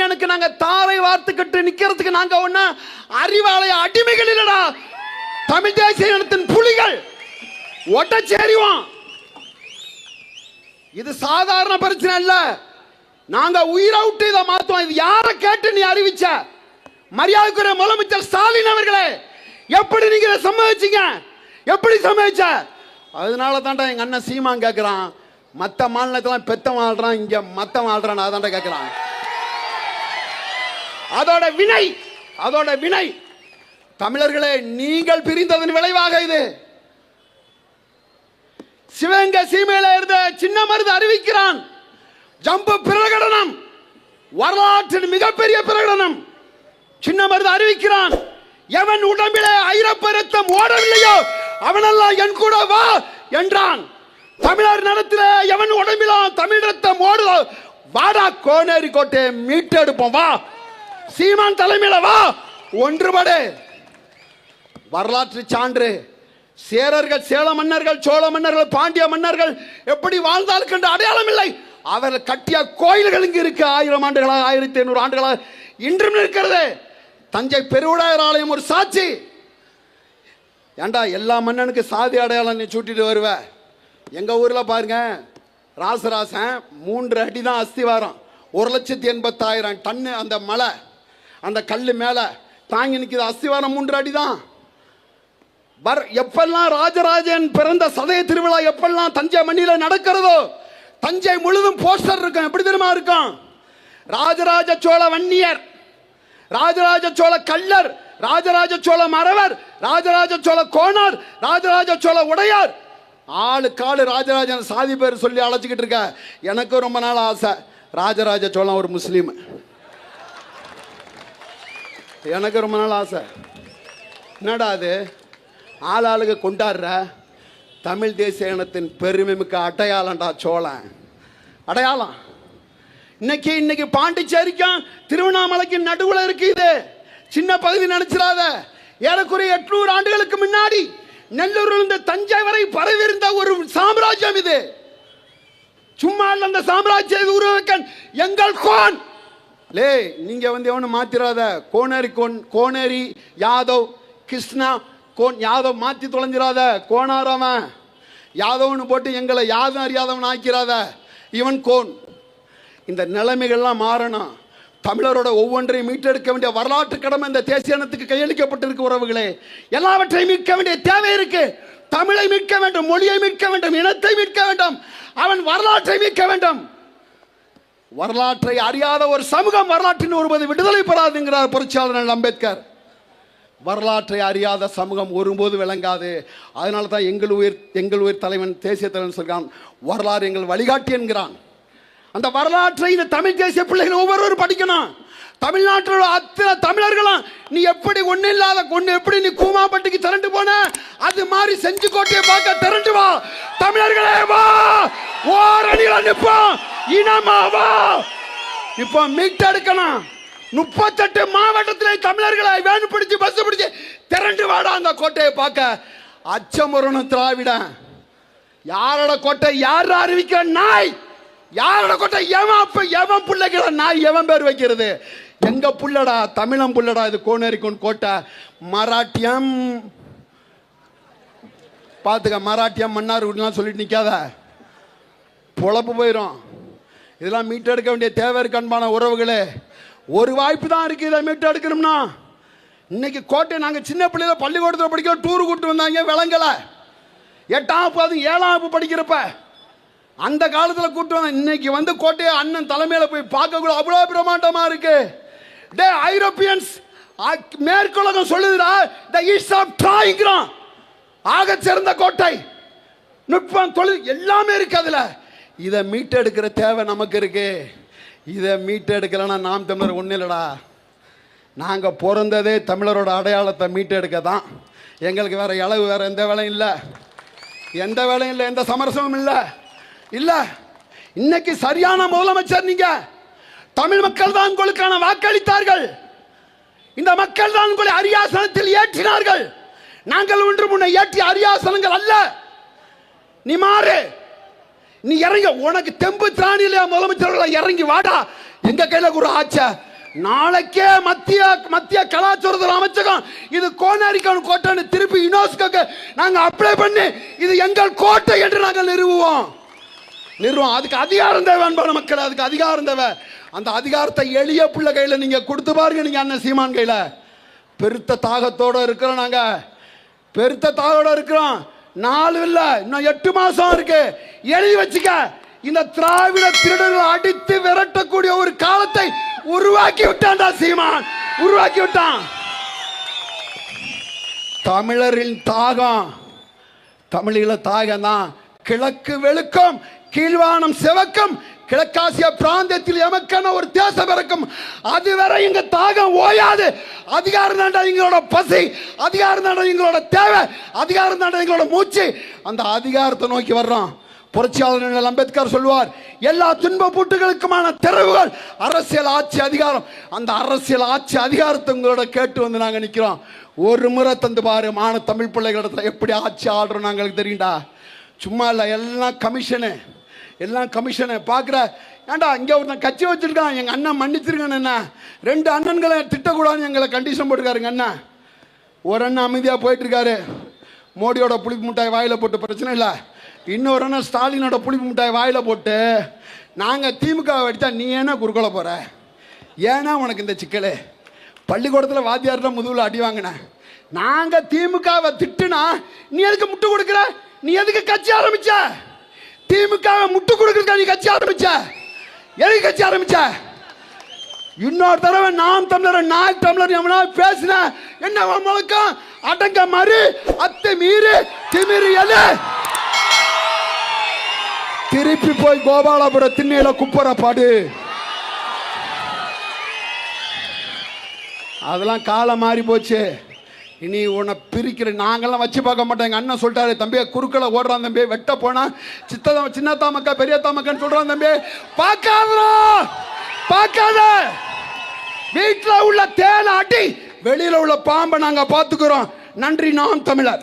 அந்நியனுக்கு நாங்க தாரை வார்த்துக்கிட்டு நிக்கிறதுக்கு நாங்க ஒண்ணு அறிவாலய அடிமைகள் இல்லடா. தமிழ் தேசிய இனத்தின் புலிகள். ஒட்டச்சேரிவோம். இது சாதாரண பிரச்சனை இல்ல. நாங்க உயிரை விட்டு இதை மாத்துவோம். இது யாரை கேட்டு நீ அறிவிச்ச? மரியாதைக்குரிய முதலமைச்சர் ஸ்டாலின் அவர்களே எப்படி நீங்க இதை சம்மதிச்சீங்க? எப்படி சம்மதிச்ச? அதனால தான்டா எங்க அண்ணன் சீமான் கேட்கிறான் மத்த மாநிலத்தெல்லாம் பெத்த வாழ்றான் இங்க மத்த வாழ்றான் அதான்டா கேட்கிறான் அதோட வினை அதோட வினை. தமிழர்களே நீங்கள் பிரிந்ததன் விளைவாக இது. சிவகங்கை சீமையில இருந்த சின்ன மருந்து அறிவிக்கிறான். ஜம்பு பிரகடனம் வரலாற்றின் மிகப்பெரிய பிரகடனம். சின்ன மருந்து அறிவிக்கிறான். எவன் உடம்பிலே ஐரப்பரத்தம் ஓடவில்லையோ அவனெல்லாம் என் கூட வா என்றான். தமிழர் நிலத்தில் எவன் உடம்பிலும் தமிழ் ரத்தம் ஓடுதோ வாடா கோனேரி கோட்டையை மீட்டெடுப்போம் வா. சீமான் தலைமையில வா. ஒன்றுபடு. வரலாற்று சான்று. சேரர்கள் சேல மன்னர்கள் சோழ மன்னர்கள் பாண்டிய மன்னர்கள் எப்படி வாழ்ந்தார்கள் என்ற அடையாளம் இல்லை. அவர்கள் கட்டிய கோயில்கள் இங்கு இருக்கு. ஆயிரம் ஆண்டுகளாக ஆயிரத்தி ஐநூறு ஆண்டுகளாக இன்றும் இருக்கிறது. தஞ்சை பெருவுடையர் ஆலயம் ஒரு சாட்சி. ஏண்டா எல்லா மன்னனுக்கு சாதி அடையாளம் நீ சூட்டிட்டு வருவ? எங்க ஊர்ல பாருங்க ராசராசன் மூன்று அடி தான் அஸ்திவாரம். ஒரு லட்சத்தி எண்பத்தாயிரம் டன்னு அந்த மலை. அந்த கல் மேலே தாங்கி நிற்கிது அஸ்திவாரம் மூன்று அடி தான் வர் எப்பெல்லாம் ராஜராஜன் பிறந்த சதய திருவிழா எப்பெல்லாம் தஞ்சை மண்ணில் நடக்கிறதோ தஞ்சை முழுதும் போஸ்டர் இருக்கும். எப்படி தெரியுமா இருக்கும்? ராஜராஜ சோழ வன்னியர் ராஜராஜ சோழ கள்ளர் ராஜராஜ சோழ மறவர் ராஜராஜ சோழ கோணார் ராஜராஜ சோழ உடையார். ஆளு காலு ராஜராஜன் சாதி பேர் சொல்லி அழைச்சிக்கிட்டு இருக்க. எனக்கு ரொம்ப நாள் ஆசை. ராஜராஜ சோழன் ஒரு முஸ்லீம். எனக்கு ரொம்ப நாள் ஆசை. என்னடா அது? ஆள் ஆளுக கொண்டாடுற தமிழ் தேசிய இனத்தின் பெருமை மிக்க அடையாளம்டா சோழன். அடையாளம். இன்னைக்கு இன்னைக்கு பாண்டிச்சேரிக்கும் திருவண்ணாமலைக்கு நடுவில் இருக்கு இது. சின்ன பகுதி நினைச்சிடாத. ஏறக்குறைய எட்நூறு ஆண்டுகளுக்கு முன்னாடி நெல்லூரில் இருந்து தஞ்சை வரை பரவிருந்த ஒரு சாம்ராஜ்யம் இது. சும்மா அந்த சாம்ராஜ்ய உருவக்கன் எங்கள் கோன் லே நீங்க வந்து எவனு மாத்திராத. கோனரி கோன் கோனரி யாதவ் கிருஷ்ணா கோன் யாதவ் மாத்தி தொலைஞ்சிராத. கோனாரவன். யாதவனு போட்டு எங்களை யாதும் அறியாதவன் ஆக்கிறாத. இவன் கோன். இந்த நிலைமைகள்லாம் மாறணும். தமிழரோட ஒவ்வொன்றையும் மீட்டெடுக்க வேண்டிய வரலாற்று கடமை இந்த தேசிய இனத்துக்கு கையளிக்கப்பட்டிருக்கு உறவுகளே. எல்லாவற்றையும் மீட்க வேண்டிய தேவை இருக்கு. தமிழை மீட்க வேண்டும் மொழியை மீட்க வேண்டும் இனத்தை மீட்க வேண்டும். அவன் வரலாற்றை மீட்க வேண்டும். வரலாற்றை அறியாத ஒரு சமூகம் வரலாற்றின் ஒருபோது விடுதலை பெறாதுங்கிறார் புரட்சியாளர் அம்பேத்கர். வரலாற்றை அறியாத சமூகம் ஒருபோது விளங்காது. அதனால தான் எங்கள் உயிர் எங்கள் உயிர் தலைவன் தேசிய தலைவன் சொல்கிறான் வரலாறு எங்கள் வழிகாட்டி என்கிறான். அந்த வரலாற்றை இந்த தமிழ் தேசிய பிள்ளைகள் ஒவ்வொருவரும் படிக்கணும். தமிழ்நாட்டில் அத்தனை தமிழர்களும் நீ எப்படி ஒன்றும் இல்லாத ஒண்ணு எப்படி நீ கூமாப்பட்டிக்கு திரண்டு போன? அது மாதிரி செஞ்சு கோட்டையை பார்க்க திரண்டு வா. தமிழர்களே வா! ஓரணியில் நிற்போம். இனமா வா இப்போ மீட்டெடுக்கணும் முப்பத்தெட்டு மாவட்டத்திலே தமிழர்களை வேணு பிடிச்சு பஸ் பிடிச்சு திரண்டு வாடா அந்த கோட்டையை பார்க்க. அச்சமுறணும் திராவிடன். யாரோட கோட்டை யார் அறிவிக்கிற நாய்? யாரோட கோட்டை? எவன் அப்ப எவன் பிள்ளைகள நாய் எவன் பேர் வைக்கிறது? எங்க புள்ளடா? தமிழம் புள்ளடா? இது கோனேரிக்கோன் கோட்டை. மராட்டியம். பார்த்துக்க மராட்டியம் மன்னார் சொல்லிட்டு நிற்காத பொழப்பு போயிடும் இதெல்லாம் மீட்டெடுக்க வேண்டிய தேவை இருக்கு அன்பான உறவுகளே. ஒரு வாய்ப்பு தான் இருக்கு இதை மீட்டெடுக்கணும்னா. இன்னைக்கு கோட்டை நாங்கள் சின்ன பிள்ளையில பள்ளிக்கூடத்தில் படிக்க டூர் கூட்டு வந்தாங்க விளங்கலை. எட்டாம் வகுப்பு ஏழாம் வகுப்பு படிக்கிறப்ப அந்த காலத்தில் கூட்டு வந்தேன் இன்னைக்கு வந்து கோட்டையை அண்ணன் தலைமையில் போய் பார்க்கக்கூட அவ்வளோ பிரமாண்டமாக இருக்கு. டே ஐரோப்பியன்ஸ் மேற்குலகம் சொல்லுதுடா த ஈஸ்ட் ஆஃப் ட்ராயிங்கிறான் ஆக சிறந்த கோட்டை. நுட்பம் தொழில் எல்லாமே இருக்கு அதில். இதை மீட்டெடுக்கிற தேவை நமக்கு இருக்கு. இதை மீட்டெடுக்கலைன்னா நாம் தமிழர் ஒன்றும் இல்லைடா. நாங்கள் பிறந்ததே தமிழரோட அடையாளத்தை மீட்டெடுக்க தான் எங்களுக்கு வேறு இளவு வேறு எந்த வேலையும் இல்லை. எந்த வேலையும் இல்லை எந்த சமரசமும் இல்லை. இல்லை. இன்னைக்கு சரியான முதலமைச்சர் நீங்கள் தமிழ் மக்கள் தான் உங்களுக்கான வாக்களித்தார்கள். இந்த மக்கள் தான் உங்களை அரியாசனத்தில் ஏற்றினார்கள். நாங்கள் ஒன்று முன்ன ஏற்றிய அரியாசனங்கள் அல்ல. நீ மாறு. நீ இறங்க உனக்கு தெம்பு திராணி இல்லையா முதலமைச்சர்கள் இறங்கி வாடா. எங்க கையில ஒரு ஆச்ச. நாளைக்கே மத்திய மத்திய கலாச்சாரத்துறை அமைச்சகம் இது கோனாரிக்கான கோட்டைன்னு திருப்பி யுனெஸ்கோக்கு நாங்க அப்ளை பண்ணி இது எங்கள் கோட்டை என்று நாங்கள் நிறுவுவோம். நிறுவோம். அதுக்கு அதிகாரம் தேவை அன்பான மக்கள். அதுக்கு அதிகாரம் தேவை. அந்த அதிகாரத்தை எளிய பிள்ளை கையில நீங்க கொடுத்து பாருங்க நீங்க அண்ணன் சீமான் கையில. பெருத்த தாகத்தோட இருக்கிறோம் நாங்க. பெருத்த தாகத்தோட இருக்கிறோம். நாலு இல்ல இன்னும் எட்டு மாசம் இருக்கு. எழுதி வச்சுக்க. இந்த திராவிட திருடர்கள் அடித்து விரட்டக்கூடிய ஒரு காலத்தை உருவாக்கி விட்டான்டா சீமான். உருவாக்கி விட்டான். தமிழரின் தாகம் தமிழீழ தாகம் தான் கிழக்கு வெளுக்கம் கீழ்வானம் சிவக்கும் கிழக்காசிய பிராந்தியத்தில் எமக்கான ஒரு தேசம் இருக்கும் அதுவரை இங்க தாகம் ஓயாது. அதிகாரம் தாண்டா எங்களோட பசி. அதிகாரம் தாண்டா எங்களோட தேவை. அதிகாரம் தாண்டா எங்களோட மூச்சு. அந்த அதிகாரத்தை நோக்கி வர்றோம். புரட்சியாளர் அம்பேத்கர் சொல்வார் எல்லா துன்ப பூட்டுகளுக்குமான திறவுகள் அரசியல் ஆட்சி அதிகாரம். அந்த அரசியல் ஆட்சி அதிகாரத்தை உங்களோட கேட்டு வந்து நாங்கள் நிற்கிறோம் ஒரு முறை தந்து பாரு மான தமிழ் பிள்ளைகளிடத்துல எப்படி ஆட்சி ஆடுறோம் நாங்களுக்கு தெரியும்டா. சும்மா இல்லை எல்லாம் கமிஷனு. எல்லாம் கமிஷனை பார்க்குற ஏன்டா இங்கே ஒருத்தன் கட்சி வச்சுருக்கான் எங்கள் அண்ணன் மன்னிச்சிருக்கான் அண்ணா. ரெண்டு அண்ணன்களை திட்டக்கூடாதுன்னு எங்களை கண்டிஷன் போட்டுருக்காருங்க அண்ணா. ஒரு அண்ணன் அமைதியாக போயிட்டுருக்காரு. மோடியோட புளிப்பு மிட்டாய் வாயில் போட்டு பிரச்சனை இல்லை. இன்னொரு அண்ணன் ஸ்டாலினோட புளிப்பு மிட்டாய் வாயில் போட்டு நாங்கள் திமுக அடித்தா நீ ஏன்னா குறுக்கோல போகிற ஏன்னா உனக்கு இந்த சிக்கல்? பள்ளிக்கூடத்தில் வாத்தியார்லாம் முதுகில் அடி வாங்கினேன் நாங்கள் திமுகவை திட்டுனா நீ எதுக்கு முட்டு கொடுக்குற? நீ எதுக்கு கட்சி ஆரம்பிச்ச? டீமுக்காக முட்டு கொடுக்குறதுக்கு நீ கட்சி ஆரம்பிச்ச? எதுக்கு கட்சி ஆரம்பிச்ச? இன்னொரு தடவை நாம் தமிழர் நாய் தமிழர் எவனா பேசின என்ன முழக்கம்? அடங்க மாறி அத்தை மீறி திமிரி எது திருப்பி போய் கோபாலபுரம் திண்ணையில குப்புற பாடு. அதெல்லாம் காலம் மாறி போச்சு. இனி உன்னை பிரிக்கிற நாங்கள்லாம் வச்சு பார்க்க மாட்டோம். எங்கள் அண்ணன் சொல்லிட்டாரு தம்பியை குறுக்களை ஓடுறான் தம்பி வெட்ட போனா சித்ததா சின்னத்தா மக்கா பெரியத்தா மக்கான்னு சொல்கிறான் தம்பி பார்க்காத பார்க்காத! வீட்டில் உள்ள தேனை அடி வெளியில் உள்ள பாம்பை நாங்கள் பார்த்துக்கிறோம். நன்றி நாம் தமிழர்.